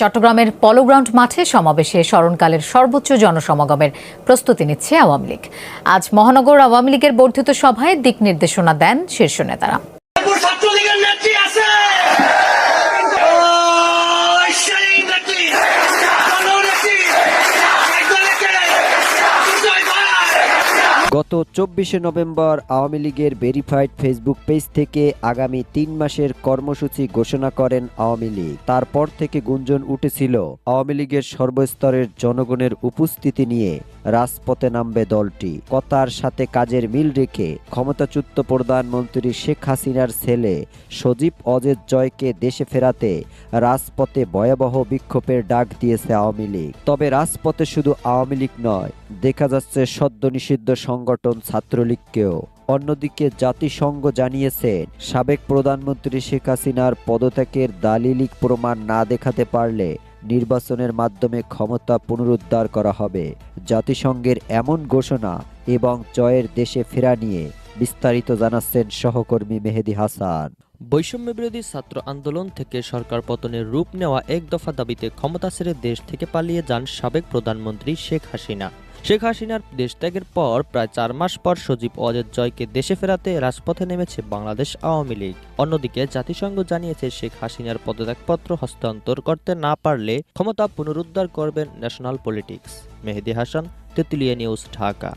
চট্টগ্রামের পলোগ্রাউন্ড মাঠে সমাবেশে স্মরণকালের সর্বোচ্চ জনসমাগমের প্রস্তুতি নিচ্ছে আওয়ামী লীগ। আজ মহানগর আওয়ামী লীগের বর্ধিত সভায় দিক নির্দেশনা দেন শীর্ষ নেতারা। গত চব্বিশে নভেম্বর আওয়ামী লীগের ভেরিফাইড ফেসবুক পেজ থেকে আগামী তিন মাসের কর্মসূচি ঘোষণা করেন আওয়ামী লীগ। তারপর থেকে গুঞ্জন উঠেছিল আওয়ামী লীগের সর্বস্তরের জনগণের উপস্থিতি নিয়ে। রাজপথে নামবে দলটি। কথার সাথে কাজের মিল রেখে ক্ষমতাচ্যুত প্রধানমন্ত্রী শেখ হাসিনার ছেলে সজীব অজেদ জয়কে দেশে ফেরাতে রাজপথে ভয়াবহ বিক্ষোভের ডাক দিয়েছে আওয়ামী লীগ। তবে রাজপথে শুধু আওয়ামী লীগ নয়, দেখা যাচ্ছে সদ্য নিষিদ্ধ সংগঠন ছাত্রলীগকেও। অন্যদিকে জাতিসংঘ জানিয়েছেন সাবেক প্রধানমন্ত্রী শেখ হাসিনার পদত্যাগের দালিলিক প্রমাণ না দেখাতে পারলে নির্বাচনের মাধ্যমে ক্ষমতা পুনরুদ্ধার করা হবে। জাতিসংঘের এমন ঘোষণা এবং জয়ের দেশে ফেরা নিয়ে বিস্তারিত জানাচ্ছেন সহকর্মী মেহেদি হাসান। বৈষম্য বিরোধী ছাত্র আন্দোলন থেকে সরকার পতনের রূপ নেওয়া এক দফা দাবিতে ক্ষমতা ছেড়ে দেশ থেকে পালিয়ে যান সাবেক প্রধানমন্ত্রী শেখ হাসিনা। শেখ হাসিনার দেশত্যাগের পর প্রায় চার মাস পর সজীব অজেদ জয়কে দেশে ফেরাতে রাজপথে নেমেছে বাংলাদেশ আওয়ামী লীগ। অন্যদিকে জাতিসংঘ জানিয়েছে, শেখ হাসিনার পদত্যাগপত্র হস্তান্তর করতে না পারলে ক্ষমতা পুনরুদ্ধার করবেন national politics. Mehedi Hasan, Tetulia news, Dhaka.